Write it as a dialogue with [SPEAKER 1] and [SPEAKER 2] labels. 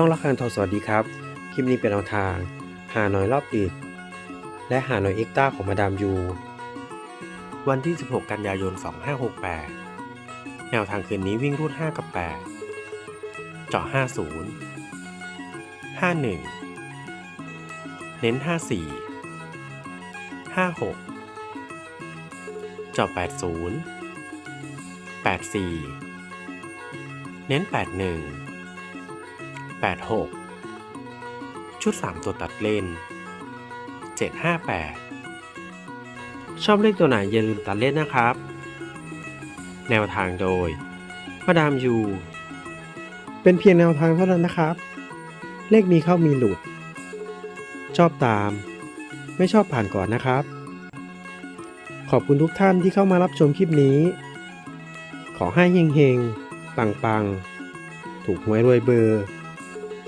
[SPEAKER 1] ช่องละคันทองสวัสดีครับ คลิปนี้เป็นแนวทาง หาหน่อยรอบดึกและหาหน่อยเอ็กต้าของมาดามยู วันที่ 16 กันยายน 2568 แนวทางคืนนี้วิ่งรูด 5 กับ 8 เจาะ 50 51 เน้น 54 56 เจาะ 80 84 เน้น 81 86 ชุด 3 ตัวตัดเลน758 ชอบเลขตัวไหนอย่าลืมตัดเล่นนะครับ แนวทางโดยมาดามยู เป็นเพียงแนวทางเท่านั้นนะครับ เลขมีเข้ามีหลุด ชอบตาม ไม่ชอบผ่านก่อนนะครับ ขอบคุณทุกท่านที่เข้ามารับชมคลิปนี้ ขอให้เฮงๆ ปังๆ ถูกหวยรวยเบอร์